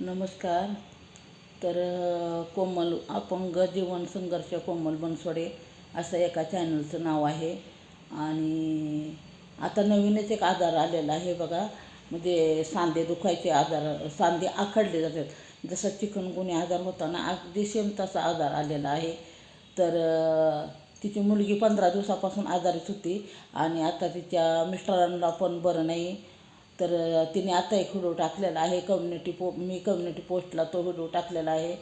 नमस्कार. तर कोमल अपंग जीवन संघर्ष कोमल बनसोडे असं एका चॅनलचं नाव आहे. आणि आता नवीनच एक आजार आलेला आहे बघा. म्हणजे सांधे दुखायचे आजार सांधे आखडले जातात. जसं चिकनगुन्हे आजार होता ना अगदी सेम तसा आजार आलेला आहे. तर तिची मुलगी पंधरा दिवसापासून आजारीच होती. आणि आता तिच्या मिस्टरांना पण बरं नाही. तर तिने आता एक व्हिडिओ टाकलेला आहे. कम्युनिटी पो मी कम्युनिटी पोस्टला तो व्हिडिओ टाकलेला आहे.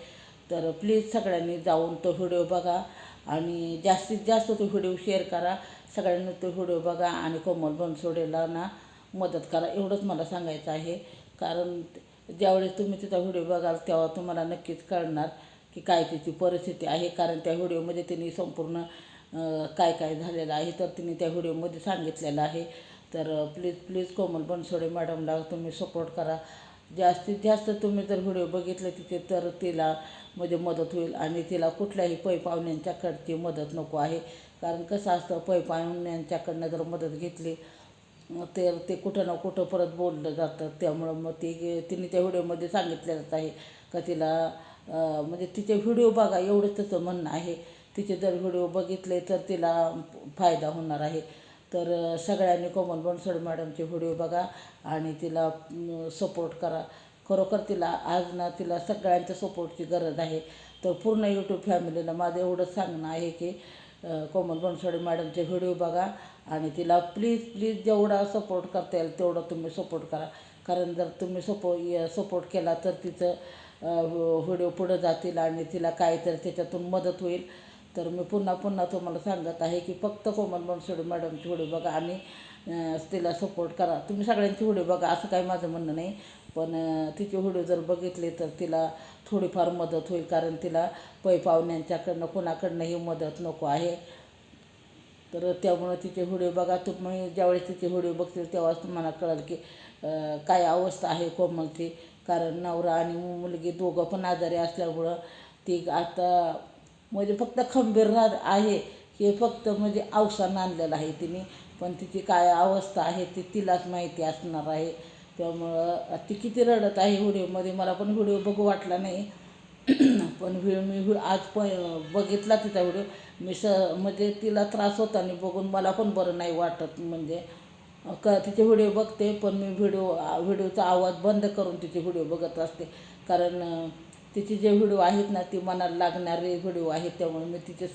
तर प्लीज सगळ्यांनी जाऊन तो व्हिडिओ बघा आणि जास्तीत जास्त तो व्हिडिओ शेअर करा. सगळ्यांनी तो व्हिडिओ बघा आणि कोमल बनसोडेला ना मदत करा. एवढंच मला सांगायचं आहे. कारण ज्यावेळेस तुम्ही तिचा व्हिडिओ बघाल तेव्हा तुम्हाला नक्कीच कळणार की काय तिची परिस्थिती आहे. कारण त्या व्हिडिओमध्ये तिने संपूर्ण काय काय झालेलं आहे तर तिने त्या व्हिडिओमध्ये सांगितलेलं आहे. तर प्लीज प्लीज कोमल बनसोडे मॅडमला तुम्ही सपोर्ट करा. जास्तीत जास्त तुम्ही जर व्हिडिओ बघितले तिथे तर तिला म्हणजे मदत होईल आणि तिला कुठल्याही पै पाहुण्यांच्याकडची मदत नको आहे. कारण कसं असतं पै पाहुण्यांच्याकडनं जर मदत घेतली तर ते कुठं ना कुठं परत बोललं जातं. त्यामुळं मग ती तिने त्या व्हिडिओमध्ये सांगितलेलंच आहे का तिला म्हणजे तिचे व्हिडिओ बघा एवढंच त्याचं म्हणणं आहे. तिचे जर व्हिडिओ बघितले तर तिला फायदा होणार आहे. तर सगळ्यांनी कोमल बनसोड मॅडमचे व्हिडिओ बघा आणि तिला सपोर्ट करा. खरोखर तिला आज ना तिला सगळ्यांच्या सपोर्टची गरज आहे. तर पूर्ण यूट्यूब फॅमिलीला माझं एवढंच सांगणं आहे की कोमल बनसोडे मॅडमचे व्हिडिओ बघा आणि तिला प्लीज प्लीज जेवढा सपोर्ट करता येईल तेवढं तुम्ही सपोर्ट करा. कारण जर तुम्ही सपो सपोर्ट केला तर तिचं व्हिडिओ पुढं जातील आणि तिला काहीतरी त्याच्यातून मदत होईल. तर मी पुन्हा पुन्हा तुम्हाला सांगत आहे की फक्त कोमल बनसोडे मॅडमची व्हिडिओ बघा आणि तिला सपोर्ट करा. तुम्ही सगळ्यांची व्हिडिओ बघा असं काही माझं म्हणणं नाही. पण तिची तिचे व्हिडिओ जर बघितले तर तिला थोडीफार मदत होईल कारण तिला पै पाहुण्यांच्याकडनं कोणाकडनंही मदत नको आहे. तर त्यामुळं तिचे व्हिडिओ बघा. तुम्ही ज्यावेळेस तिचे व्हिडिओ बघतील तेव्हाच तुम्हाला कळेल की काय अवस्था आहे कोमलची. कारण नवरा आणि मुलगी दोघं पण आजारी असल्यामुळं ती आता म्हणजे फक्त खंबीर राह आहे. हे फक्त म्हणजे अवसान आणलेलं आहे तिने. पण तिची काय अवस्था आहे ती तिलाच माहिती असणार आहे. त्यामुळं ती किती रडत आहे व्हिडिओमध्ये मला पण व्हिडिओ बघू वाटला नाही. पण व्हिडिओ मी आज पण बघितला तिचा व्हिडिओ. मी स म्हणजे तिला त्रास होता आणि बघून मला पण बरं नाही वाटत म्हणजे क तिचे व्हिडिओ बघते पण मी व्हिडिओ व्हिडिओचा आवाज बंद करून तिचे व्हिडिओ बघत असते. कारण तिचे जे व्हिडिओ आहेत ना ती मनाला लागणारे व्हिडिओ आहेत त्यामुळे मी तिचे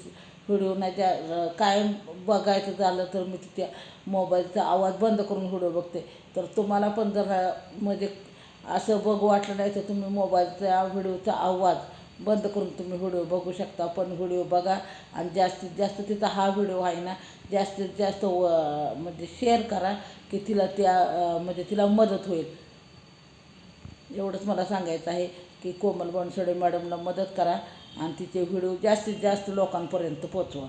व्हिडिओ ना ज्या कायम बघायचं झालं तर मी तिच्या मोबाईलचा आवाज बंद करून व्हिडिओ बघते. तर तुम्हाला पण जर म्हणजे असं बघू वाटलं नाही तर तुम्ही मोबाईलचा व्हिडिओचा आवाज बंद करून तुम्ही व्हिडिओ बघू शकता. पण व्हिडिओ बघा आणि जास्तीत जास्त तिचा हा व्हिडिओ आहे ना जास्तीत जास्त व म्हणजे शेअर करा की तिला त्या म्हणजे तिला मदत होईल. एवढंच मला सांगायचं आहे. की कोमल बनसोडे मॅडमला मदत करा आणि तिचे व्हिडिओ जास्तीत जास्त लोकांपर्यंत पोचवा.